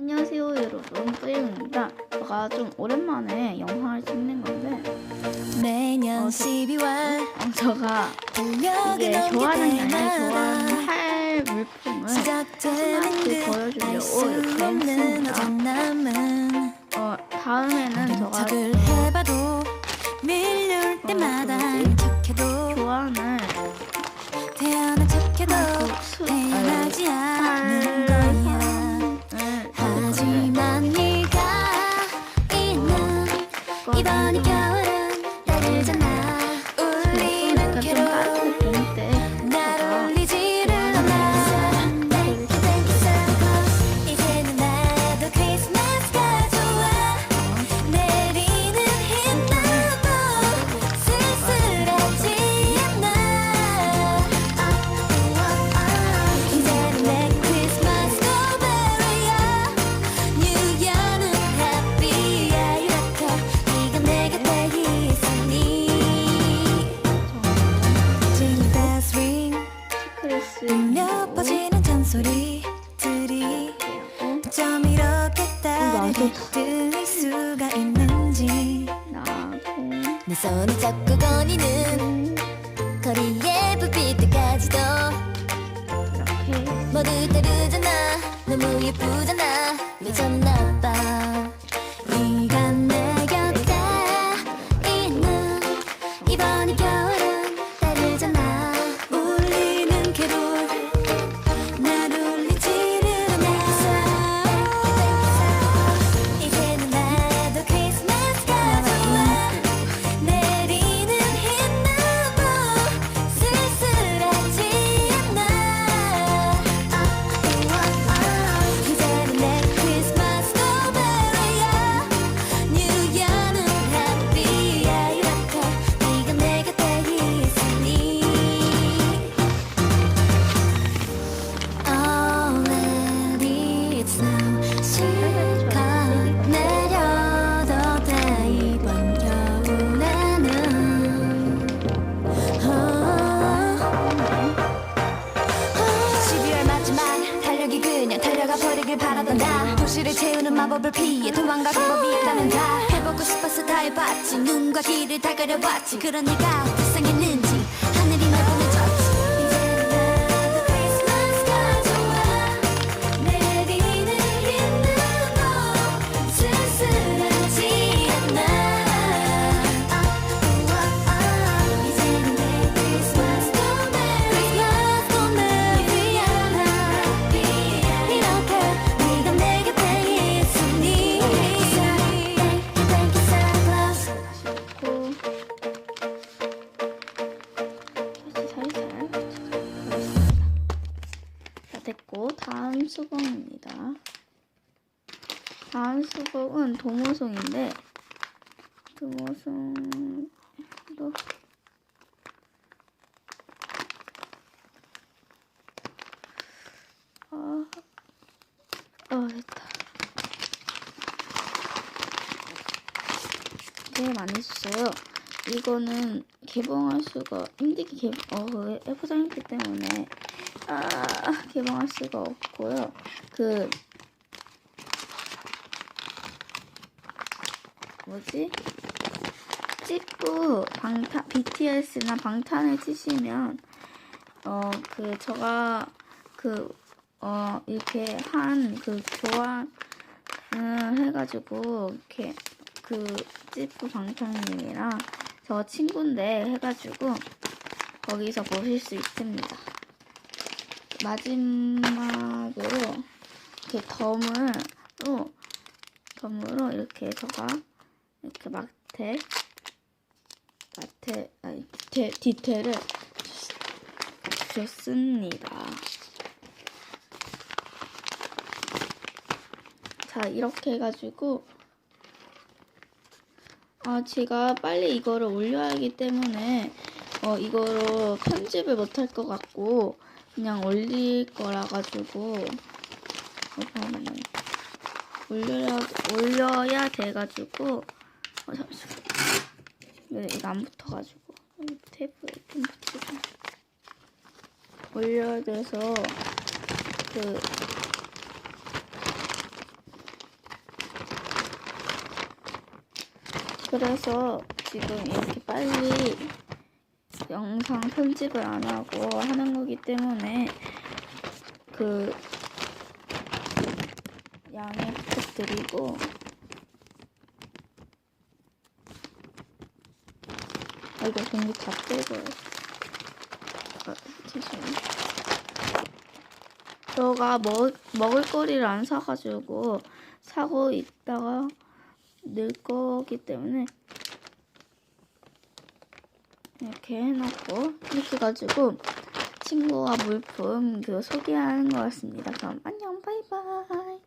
안녕하세요 여러분. 뿌리입니다. 제가 좀 오랜만에 영상을 찍는 건데 매년 어, 12월 어, 제가 달력이 이게 넘길 좋아하는 게 아니라 좋아하는 할 물품을 하나씩 듯 보여주려고 이렇게 했습니다. 어, 다음에는 제가 牙にキ 맞아. 들릴 수가 있는지. 나고 내 손이 자꾸 거니는 거리의 불빛들까지도. 이렇게 모두 다르잖아. 너무 예쁘잖아. 미쳤나봐 채우는 마법을 피해 도망갈 방법이 있다면 다 해보고 싶어서 다 해봤지. 눈과 귀를 다 가려봤지. 그런 네가 수봉입니다. 다음 수봉은 도모송인데 도모송도 아, 어 됐다. 네 많이 썼어요. 이거는 개봉할 수가 힘들게 개봉 어 F4인기 때문에 아 개봉할 수가 없고요. 그 뭐지? 찌뿌 방탄 BTS나 방탄을 치시면 어 그 저가 그어 이렇게 한 그 교환 을 해가지고 이렇게 그 찌뿌 방탄님이랑 저 친구인데 해가지고 거기서 보실 수 있습니다. 마지막으로 이렇게 덤으로 덤으로 이렇게 저가 이렇게 막대 마테 아니 디테, 디테일을 줬습니다. 자 이렇게 해가지고 아 제가 빨리 이거를 올려야 하기 때문에 어 이거로 편집을 못할 것 같고 그냥 올릴 거라 가지고 어, 잠깐만요. 올려야 올려야 돼 가지고 어 잠시만 왜 이거 안 붙어 가지고. 여기 테이프에 좀 붙이자 올려야 돼서 그 그래서 지금 이렇게 빨리 영상 편집을 안 하고 하는 거기 때문에 그 양해 부탁드리고 아, 이거 공기 다 빼고요. 아, 죄송해요. 저가 먹, 먹을 거리를 안 사가지고 사고 있다가 늘 거기 때문에 이렇게 해놓고 이렇게 해가지고 친구가 물품 그 소개하는 것 같습니다. 그럼 안녕 바이바이